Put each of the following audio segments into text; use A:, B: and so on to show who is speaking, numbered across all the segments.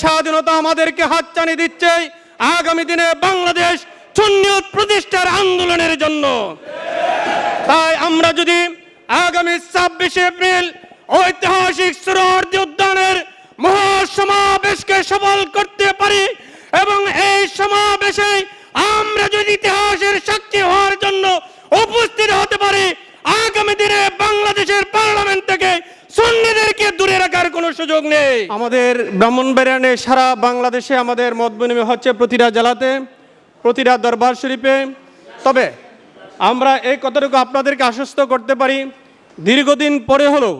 A: স্বাধীনতা আমাদেরকে হাতছানি দিচ্ছে। আগামী দিনে বাংলাদেশ সুন্নিয়ত প্রতিষ্ঠার আন্দোলনের জন্য। তাই আমরা যদি আগামী ছাব্বিশে এপ্রিল ঐতিহাসিক সুরহর্দি উদ্যানের মহাসমাবেশকে সফল করতে পারি এবং এই সমাবেশে আমরা যদি ইতিহাসের সাক্ষী হওয়ার জন্য উপস্থিত হতে পারি আগামী দিনে বাংলাদেশের পার্লামেন্ট থেকে সুন্নিদেরকে দূরে রাখার কোনো সুযোগ নেই। আমাদের ব্রাহ্মণবাড়িয়ানে সারা বাংলাদেশে আমাদের মত বিনিময় হচ্ছে প্রতিটা জেলাতে, প্রতিটা দরবার শরীফে। তবে আমরা এই কতটুকু আপনাদেরকে আশ্বস্ত করতে পারি, দীর্ঘদিন পরে হলেও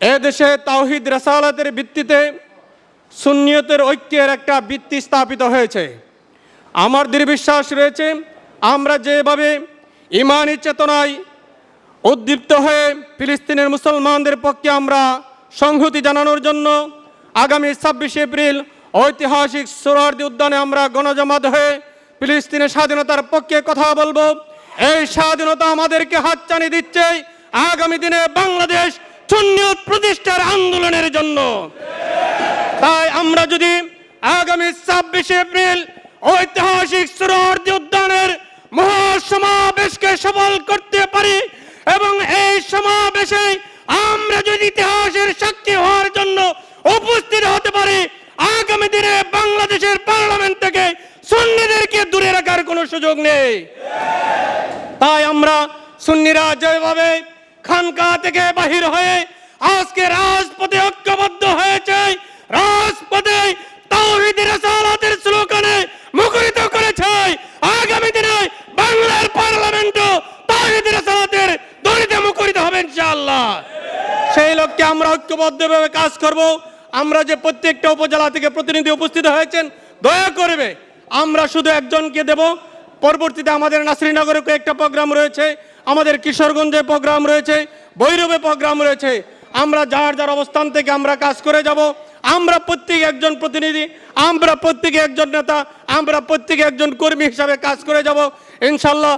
A: এ দেশে তাওহিদ রেসালাতের ভিত্তিতে সুন্নিয়তের ঐক্যের একটা ভিত্তি স্থাপিত হয়েছে। আমার দৃঢ় বিশ্বাস রয়েছে, আমরা যেভাবে ইমানি চেতনায় উদ্দীপ্ত হয়ে ফিলিস্তিনের মুসলমানদের পক্ষে আমরা সংহতি জানানোর জন্য আগামী ছাব্বিশে এপ্রিল ঐতিহাসিক সোহরার্দি উদ্যানে আমরা গণজমাত হয়ে ফিলিস্তিনের স্বাধীনতার পক্ষে কথা বলব। এই স্বাধীনতা আমাদেরকে হাতছানি দিচ্ছে আগামী দিনে বাংলাদেশ প্রতিষ্ঠার আন্দোলনের জন্য। তাই আমরা যদি আগামী ছাব্বিশে এপ্রিল ঐতিহাসিক সুরহর্দি উদ্যানের মহাসমাবেশকে সফল করতে পারি এবং এই সমাবেশে আমরা যদি ইতিহাসের সাক্ষী হওয়ার জন্য উপস্থিত হতে পারি, আগামী দিনে বাংলাদেশের পার্লামেন্ট থেকে সুন্নিদেরকে দূরে রাখার কোনো সুযোগ নেই। তাই আমরা সুন্নিরা যেভাবে খানকা থেকে বাহির হয়ে আজকে রাজপথে ঐক্যবদ্ধ হয়েছে, রাজপথে তাওহীদ রাসালাতের সেই লক্ষ্যে আমরা ঐক্যবদ্ধভাবে কাজ করব। আমরা যে প্রত্যেকটা উপজেলা থেকে প্রতিনিধি উপস্থিত হয়েছেন, দয়া করবে, আমরা শুধু একজনকে দেব। পরবর্তীতে আমাদের নাসরিনগরে কয়েকটা প্রোগ্রাম রয়েছে, আমাদের কিশোরগঞ্জে প্রোগ্রাম রয়েছে বৈরবে প্রোগ্রাম রয়েছে। আমরা যার যার অবস্থান থেকে আমরা কাজ করে যাব। আমরা প্রত্যেকে একজন প্রতিনিধি, আমরা প্রত্যেকে একজন নেতা, আমরা প্রত্যেকে একজন কর্মী হিসাবে কাজ করে যাব। ইনশাল্লাহ